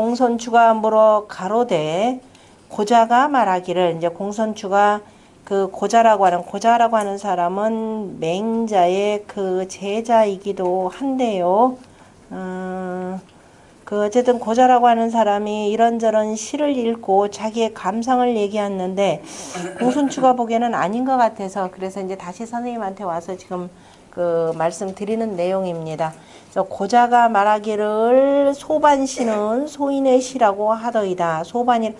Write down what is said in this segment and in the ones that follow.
공손추가 물어 가로되 고자가 말하기를 이제 공손추가 그 고자라고 하는 고자라고 하는 사람은 맹자의 그 제자이기도 한데요. 어, 그 어쨌든 고자라고 하는 사람이 이런저런 시를 읽고 자기의 감상을 얘기했는데 공손추가 보기에는 아닌 것 같아서 그래서 이제 다시 선생님한테 와서 지금 그 말씀드리는 내용입니다. 고자가 말하기를 소반시는 소인의 시라고 하더이다. 소반이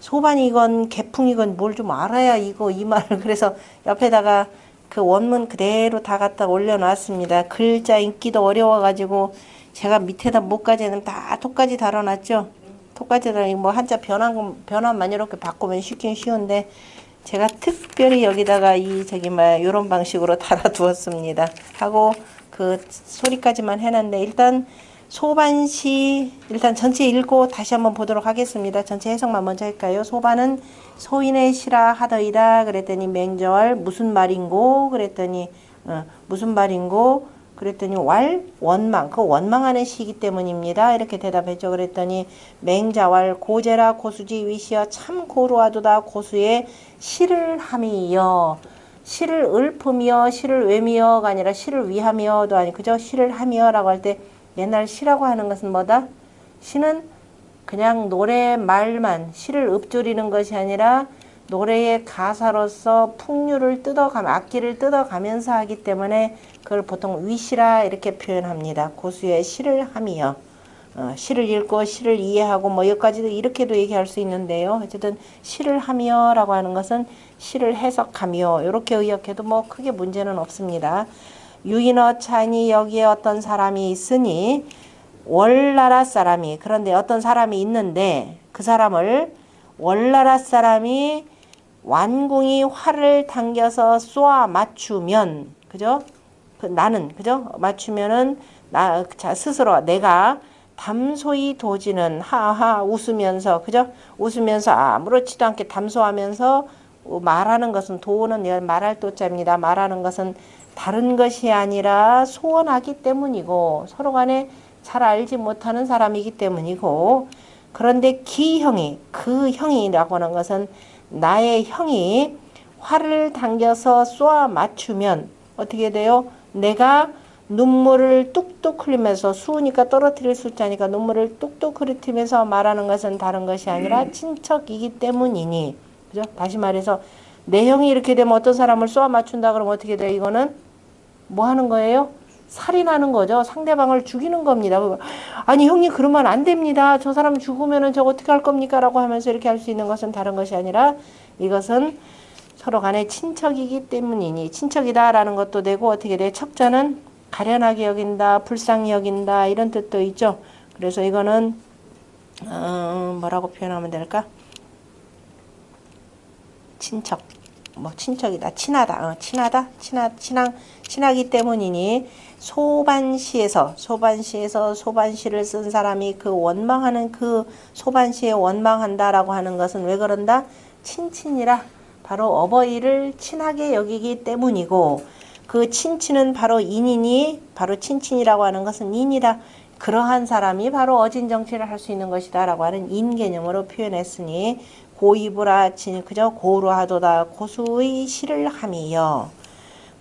소반이건 개풍이건 뭘 좀 알아야 이거 이 말을 그래서 옆에다가 그 원문 그대로 다 갖다 올려놨습니다. 글자 읽기도 어려워가지고 제가 밑에다 뭐까지는 다 톡까지 달아놨죠. 톡까지 달아 뭐 한자 변환 변환만 이렇게 바꾸면 쉽긴 쉬운데 제가 특별히 여기다가 이 저기 뭐 이런 방식으로 달아두었습니다. 하고 그 소리까지만 해놨는데 일단 소반시 일단 전체 읽고 다시 한번 보도록 하겠습니다. 전체 해석만 먼저 할까요? 소반은 소인의 시라 하더이다 그랬더니 맹절 무슨 말인고 그랬더니 어, 무슨 말인고 그랬더니 왈 원망. 그 원망하는 시기 때문입니다. 이렇게 대답했죠. 그랬더니 맹자왈 고제라 고수지 위시여 참 고루하도다. 고수의 시를 함이여. 시를 읊으며 시를 외미여가 아니라 시를 위하며도 아니 그죠 시를 하며라고 할 때 옛날 시라고 하는 것은 뭐다? 시는 그냥 노래 말만 시를 읊조리는 것이 아니라 노래의 가사로서 풍류를 뜯어가며 악기를 뜯어가면서 하기 때문에 그걸 보통 위시라 이렇게 표현합니다. 고수의 시를 함이요. 어, 시를 읽고 시를 이해하고 뭐 여기까지도 이렇게도 얘기할 수 있는데요. 어쨌든 시를 하며라고 하는 것은 시를 해석하며 이렇게 의역해도 뭐 크게 문제는 없습니다. 유인어 찬이 여기에 어떤 사람이 있으니 월나라 사람이 그런데 어떤 사람이 있는데 그 사람을 월나라 사람이 완궁이 활을 당겨서 쏘아 맞추면 그죠? 그 나는 그죠? 맞추면은 나 자 스스로 내가 담소히 도지는 하하 웃으면서 그죠? 웃으면서 아무렇지도 않게 담소하면서 말하는 것은 도는 말할 도자입니다. 말하는 것은 다른 것이 아니라 소원하기 때문이고 서로 간에 잘 알지 못하는 사람이기 때문이고 그런데 기형이 그 형이라고 하는 것은 나의 형이 활을 당겨서 쏘아 맞추면 어떻게 돼요? 내가 눈물을 뚝뚝 흘리면서 수우니까 떨어뜨릴 숫자니까 눈물을 뚝뚝 흐르면서 말하는 것은 다른 것이 아니라 친척이기 때문이니 그죠? 다시 말해서 내 형이 이렇게 되면 어떤 사람을 쏘아 맞춘다 그러면 어떻게 돼요? 이거는 뭐 하는 거예요? 살인하는 거죠. 상대방을 죽이는 겁니다. 아니 형님 그러면 안 됩니다. 저 사람 죽으면은 저 어떻게 할 겁니까? 라고 하면서 이렇게 할 수 있는 것은 다른 것이 아니라 이것은 서로 간에 친척이기 때문이니 친척이다라는 것도 되고 어떻게 돼? 척자는 가련하게 여긴다, 불쌍히 여긴다 이런 뜻도 있죠. 그래서 이거는 어, 뭐라고 표현하면 될까? 친척. 뭐 친척이다, 친하다, 어, 친하다, 친하, 친한, 친하기 때문이니 소반시에서 소반시에서 소반시를 쓴 사람이 그 원망하는 그 소반시에 원망한다라고 하는 것은 왜 그런다? 친친이라 바로 어버이를 친하게 여기기 때문이고 그 친친은 바로 인이니 바로 친친이라고 하는 것은 인이다. 그러한 사람이 바로 어진 정치를 할 수 있는 것이다 라고 하는 인 개념으로 표현했으니 고이브라 친 그저 고루하도다 고수의 시를 함이여.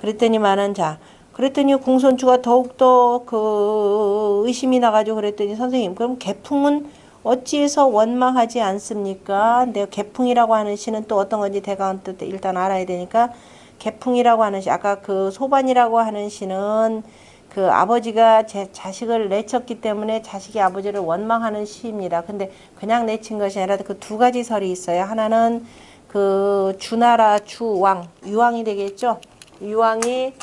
그랬더니만은 자 그랬더니 공손주가 더욱더 그 의심이 나가지고 그랬더니 선생님 그럼 개풍은 어찌해서 원망하지 않습니까? 근데 개풍이라고 하는 시는 또 어떤 건지 대강 뜻 일단 알아야 되니까 개풍이라고 하는 시 아까 그 소반이라고 하는 시는 그 아버지가 제 자식을 내쳤기 때문에 자식이 아버지를 원망하는 시입니다. 근데 그냥 내친 것이 아니라 그 두 가지 설이 있어요. 하나는 그 주나라 주왕 유왕이 되겠죠. 유왕이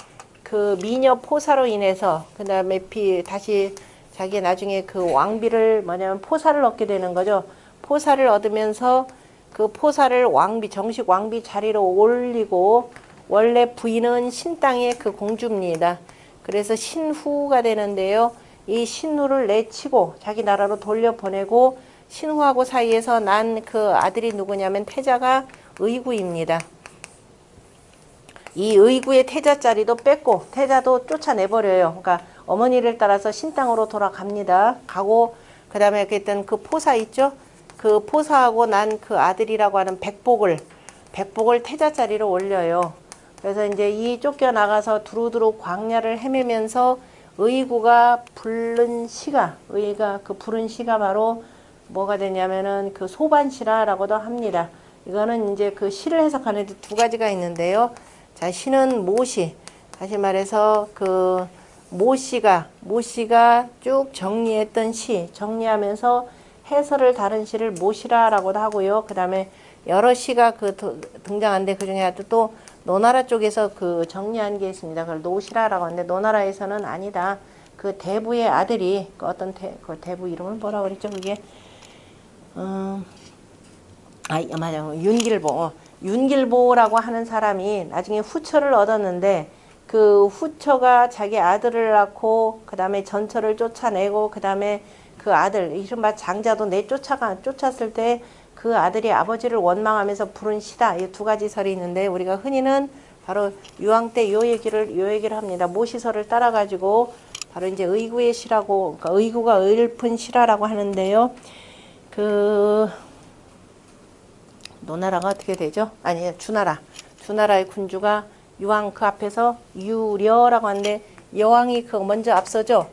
그 미녀 포사로 인해서 그 다음에 비 다시 자기 나중에 그 왕비를 뭐냐면 포사를 얻게 되는 거죠. 포사를 얻으면서 그 포사를 왕비 정식 왕비 자리로 올리고 원래 부인은 신땅의 그 공주입니다. 그래서 신후가 되는데요. 이 신후를 내치고 자기 나라로 돌려보내고 신후하고 사이에서 난 그 아들이 누구냐면 태자가 의구입니다. 이 의구의 태자 자리도 뺐고 태자도 쫓아내버려요. 그러니까 어머니를 따라서 신땅으로 돌아갑니다. 가고 그 다음에 그랬던 그 포사 있죠? 그 포사하고 난 그 아들이라고 하는 백복을, 백복을 태자 자리로 올려요. 그래서 이제 이 쫓겨나가서 두루두루 광야를 헤매면서 의구가 부른 시가, 의가 그 부른 시가 바로 뭐가 되냐면은 그 소반시라라고도 합니다. 이거는 이제 그 시를 해석하는데 두 가지가 있는데요. 자, 시는 모시. 다시 말해서 그 모시가 모시가 쭉 정리했던 시 정리하면서 해설을 다른 시를 모시라라고도 하고요. 그 다음에 여러 시가 그 도- 등장하는데 그 중에 또 노나라 쪽에서 그 정리한 게 있습니다. 그걸 노시라라고 하는데 노나라에서는 아니다. 그 대부의 아들이 그 어떤 대, 그 대부 이름을 뭐라 그랬죠? 그게 음, 아, 맞아. 윤길보. 어, 윤길보라고 하는 사람이 나중에 후처를 얻었는데 그 후처가 자기 아들을 낳고 그 다음에 전처를 쫓아내고 그 다음에 그 아들 이른바 장자도 내쫓아가 쫓았을 때 그 아들이 아버지를 원망하면서 부른 시다. 이 두 가지 설이 있는데 우리가 흔히는 바로 유황 때 요 얘기를 요 얘기를 합니다. 모시설을 따라 가지고 바로 이제 의구의 시라고 그러니까 의구가 의일픈 시라라고 하는데요. 그 노나라가 어떻게 되죠? 아니 주나라 주나라의 군주가 유황 그 앞에서 유려라고 하는데 여왕이 그 먼저 앞서죠.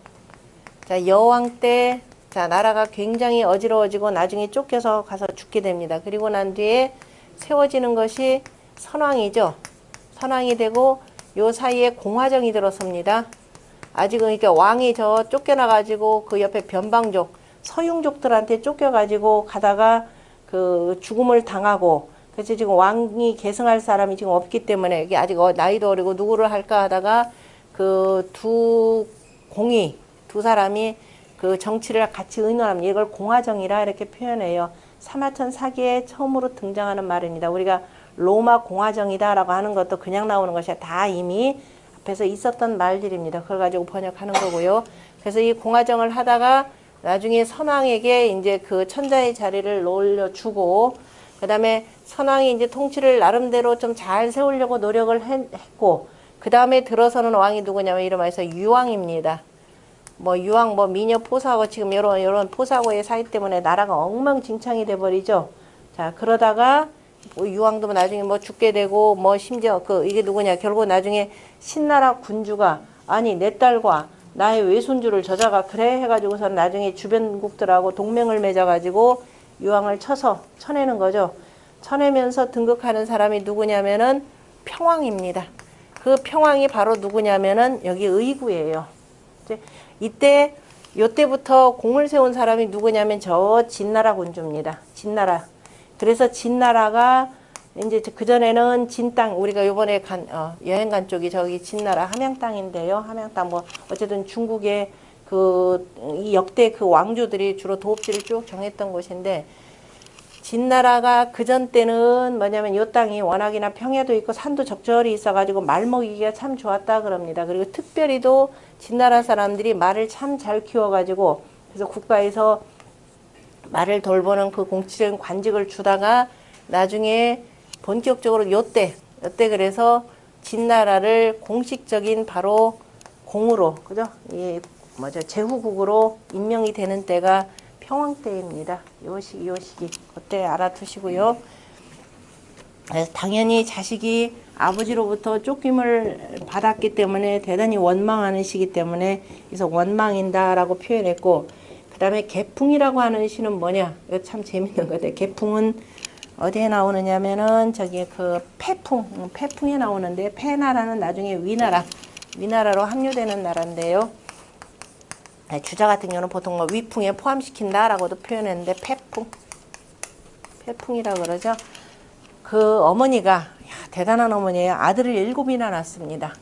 자 여왕 때 자 나라가 굉장히 어지러워지고 나중에 쫓겨서 가서 죽게 됩니다. 그리고 난 뒤에 세워지는 것이 선왕이죠. 선왕이 되고 요 사이에 공화정이 들어섭니다. 아직은 그러니까 왕이 저 쫓겨나가지고 그 옆에 변방족 서융족들한테 쫓겨가지고 가다가 그 죽음을 당하고 그래서 지금 왕이 계승할 사람이 지금 없기 때문에 이게 아직 어- 나이도 어리고 누구를 할까 하다가 그 두 공이 두 사람이 그 정치를 같이 의논합니다. 이걸 공화정이라 이렇게 표현해요. 사마천 사기에 처음으로 등장하는 말입니다. 우리가 로마 공화정이다라고 하는 것도 그냥 나오는 것이 다 이미 앞에서 있었던 말들입니다. 그걸 가지고 번역하는 거고요. 그래서 이 공화정을 하다가 나중에 선왕에게 이제 그 천자의 자리를 올려주고 그 다음에 선왕이 이제 통치를 나름대로 좀 잘 세우려고 노력을 했- 했고 그 다음에 들어서는 왕이 누구냐면 이름하여서 유왕입니다. 뭐 유황 뭐 미녀 포사하고 지금 이런 이런 포사고의 사이 때문에 나라가 엉망진창이 돼 버리죠. 자 그러다가 뭐 유황도 나중에 뭐 죽게 되고 뭐 심지어 그 이게 누구냐 결국 나중에 신나라 군주가 아니 내 딸과 나의 외손주를 저자가 그래 해가지고서 나중에 주변국들하고 동맹을 맺어가지고 유황을 쳐서 쳐내는 거죠. 쳐내면서 등극하는 사람이 누구냐면은 평왕입니다. 그 평왕이 바로 누구냐면은 여기 의구예요. 이때 요때부터 공을 세운 사람이 누구냐면 저 진나라 군주입니다. 진나라. 그래서 진나라가 이제 그 전에는 진 땅 우리가 요번에 간 어, 여행 간 쪽이 저기 진나라 함양 땅인데요. 함양 땅 뭐 어쨌든 중국의 그 이 역대 그 왕조들이 주로 도읍지를 쭉 정했던 곳인데 진나라가 그 전 때는 뭐냐면 요 땅이 워낙이나 평야도 있고 산도 적절히 있어가지고 말 먹이기가 참 좋았다 그럽니다. 그리고 특별히도 진나라 사람들이 말을 참 잘 키워가지고 그래서 국가에서 말을 돌보는 그 공치적인 관직을 주다가 나중에 본격적으로 요때 요때 그래서 진나라를 공식적인 바로 공으로 그죠? 이 뭐죠 제후국으로 임명이 되는 때가 평왕 때입니다. 요 시기 요 시기 그때 알아두시고요. 그래서 당연히 자식이 아버지로부터 쫓김을 받았기 때문에 대단히 원망하는 시기 때문에 그래서 원망인다라고 표현했고 그 다음에 개풍이라고 하는 시는 뭐냐 이거 참 재밌는 건데 개풍은 어디에 나오느냐면은 저기 그 패풍 음, 패풍에 나오는데 패나라는 나중에 위나라 위나라로 합류되는 나라인데요. 네, 주자 같은 경우는 보통 뭐 위풍에 포함시킨다라고도 표현했는데 패풍 패풍이라 그러죠. 그 어머니가 야, 대단한 어머니예요. 아들을 일곱이나 낳습니다.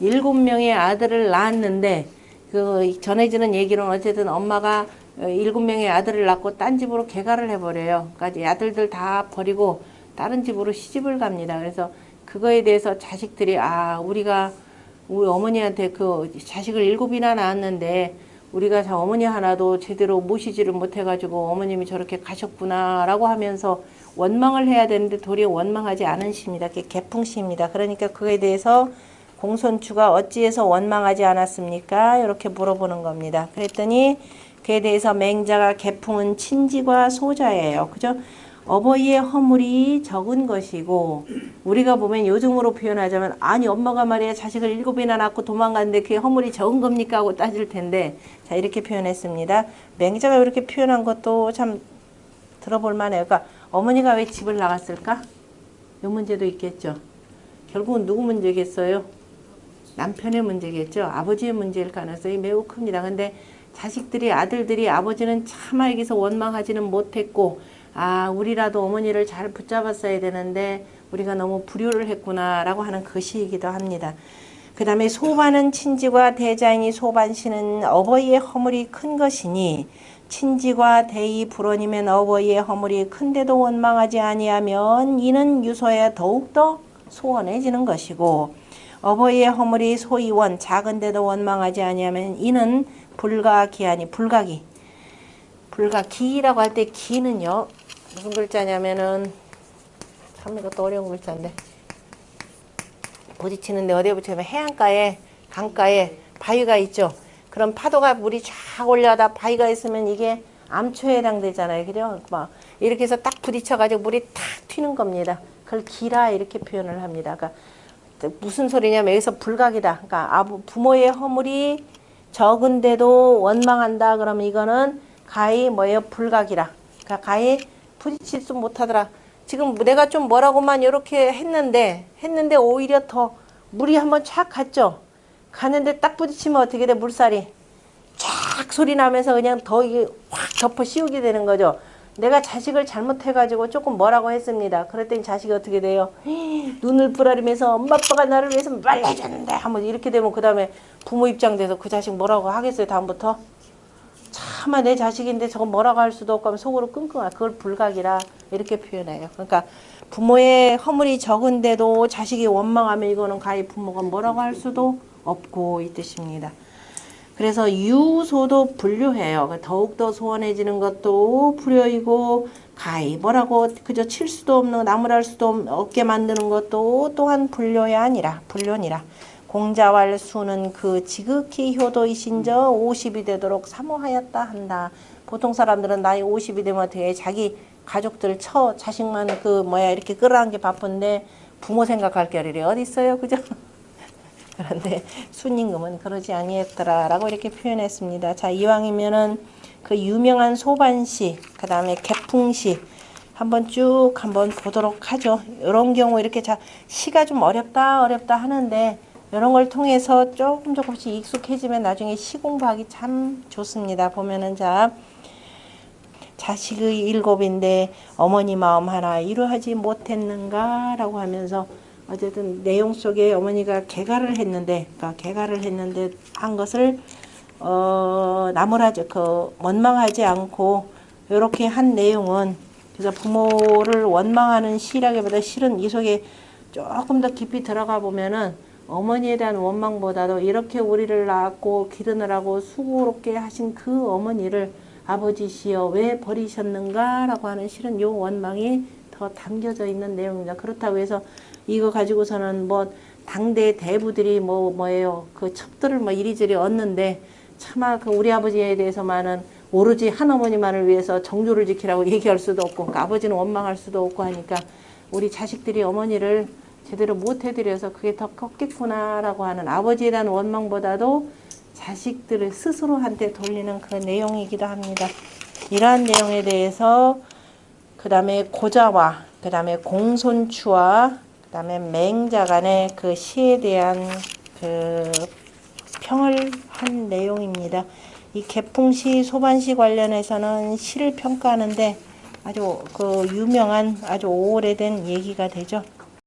일곱 명의 아들을 낳았는데 그 전해지는 얘기로는 어쨌든 엄마가 어, 일곱 명의 아들을 낳고 딴 집으로 개가를 해버려요. 그러니까 이 아들들 다 버리고 다른 집으로 시집을 갑니다. 그래서 그거에 대해서 자식들이 아 우리가 우리 어머니한테 그 자식을 일곱이나 낳았는데 우리가 자 어머니 하나도 제대로 모시지를 못해가지고 어머님이 저렇게 가셨구나라고 하면서 원망을 해야 되는데 도리어 원망하지 않은 시입니다. 그게 개풍시입니다. 그러니까 그거에 대해서 공손추가 어찌해서 원망하지 않았습니까? 이렇게 물어보는 겁니다. 그랬더니 그에 대해서 맹자가 개풍은 친지과 소자예요. 그죠? 어버이의 허물이 적은 것이고 우리가 보면 요즘으로 표현하자면 아니 엄마가 말이야 자식을 일곱이나 낳고 도망갔는데 그게 허물이 적은 겁니까 하고 따질 텐데 자 이렇게 표현했습니다. 맹자가 이렇게 표현한 것도 참 들어볼 만해요. 그러니까 어머니가 왜 집을 나갔을까? 이 문제도 있겠죠. 결국은 누구 문제겠어요? 남편의 문제겠죠. 아버지의 문제일 가능성이 매우 큽니다. 근데 자식들이 아들들이 아버지는 차마 여기서 원망하지는 못했고 아 우리라도 어머니를 잘 붙잡았어야 되는데 우리가 너무 불효를 했구나 라고 하는 그 시이기도 합니다. 그 다음에 소반은 친지과 대자인이 소반시는 어버이의 허물이 큰 것이니 친지과 대이 불원이면 어버이의 허물이 큰데도 원망하지 아니하면 이는 유소에 더욱더 소원해지는 것이고 어버이의 허물이 소이원 작은데도 원망하지 아니하면 이는 불가기하니 불가기 불가기라고 할 때 기는요 무슨 글자냐면은 참 이것도 어려운 글자인데 부딪히는데 어디에 붙이면 해안가에 강가에 바위가 있죠. 그럼 파도가 물이 쫙 올라다 바위가 있으면 이게 암초에 해당되잖아요. 그죠? 막 이렇게 해서 딱 부딪혀가지고 물이 탁 튀는 겁니다. 그걸 기라 이렇게 표현을 합니다. 그러니까 무슨 소리냐면 여기서 불각이다. 그러니까 부모의 허물이 적은데도 원망한다. 그러면 이거는 가히 뭐예요? 불각이라. 그러니까 가히 부딪히지 못하더라. 지금 내가 좀 뭐라고만 이렇게 했는데 했는데 오히려 더 물이 한번 쫙 갔죠. 가는데 딱 부딪히면 어떻게 돼? 물살이 쫙 소리 나면서 그냥 더 이게 확 덮어 씌우게 되는 거죠. 내가 자식을 잘못해가지고 조금 뭐라고 했습니다. 그랬더니 자식이 어떻게 돼요? 눈을 부라리면서 엄마 아빠가 나를 위해서 말해줬는데 한번 이렇게 되면 그 다음에 부모 입장 돼서 그 자식 뭐라고 하겠어요 다음부터? 차마 내 자식인데 저거 뭐라고 할 수도 없고 하면 속으로 끙끙하 그걸 불각이라 이렇게 표현해요. 그러니까 부모의 허물이 적은데도 자식이 원망하면 이거는 가히 부모가 뭐라고 할 수도 없고 이 뜻입니다. 그래서 유소도 불효해요. 더욱더 소원해지는 것도 불효이고 가히 뭐라고 그저 칠 수도 없는 나무랄 수도 없- 없게 만드는 것도 또한 불효이 아니라 불효니라. 공자왈 수는 그 지극히 효도이신 저 50이 되도록 사모하였다 한다. 보통 사람들은 나이 50이 되면 어떻게 자기 가족들 처 자식만 그 뭐야 이렇게 끌어안기 바쁜데 부모 생각할 겨를이 어디 있어요, 그죠? 그런데 순임금은 그러지 아니했더라라고 이렇게 표현했습니다. 자 이왕이면은 그 유명한 소반시, 그 다음에 개풍시 한번 쭉 한번 보도록 하죠. 이런 경우 이렇게 자 시가 좀 어렵다 어렵다 하는데 이런 걸 통해서 조금 조금씩 익숙해지면 나중에 시 공부하기 참 좋습니다. 보면은 자 자식의 일곱인데 어머니 마음 하나 이루하지 못했는가라고 하면서 어쨌든 내용 속에 어머니가 개가를 했는데, 그러니까 개가를 했는데 한 것을 어 나무라지 그 원망하지 않고 이렇게 한 내용은 그래서 부모를 원망하는 시라기보다 실은 이 속에 조금 더 깊이 들어가 보면은 어머니에 대한 원망보다도 이렇게 우리를 낳았고 기르느라고 수고롭게 하신 그 어머니를 아버지시여 왜 버리셨는가라고 하는 실은 요 원망이 더 담겨져 있는 내용입니다. 그렇다고 해서 이거 가지고서는 뭐 당대 대부들이 뭐 뭐예요 그 첩들을 뭐 이리저리 얻는데 차마 그 우리 아버지에 대해서만은 오로지 한 어머니만을 위해서 정조를 지키라고 얘기할 수도 없고 그러니까 아버지는 원망할 수도 없고 하니까 우리 자식들이 어머니를 제대로 못 해드려서 그게 더 컸겠구나라고 하는 아버지에 대한 원망보다도 자식들을 스스로한테 돌리는 그 내용이기도 합니다. 이러한 내용에 대해서 그 다음에 고자와 그 다음에 공손추와 그 다음에 맹자 간의 그 시에 대한 그 평을 한 내용입니다. 이 개풍시 소반시 관련해서는 시를 평가하는데 아주 그 유명한 아주 오래된 얘기가 되죠.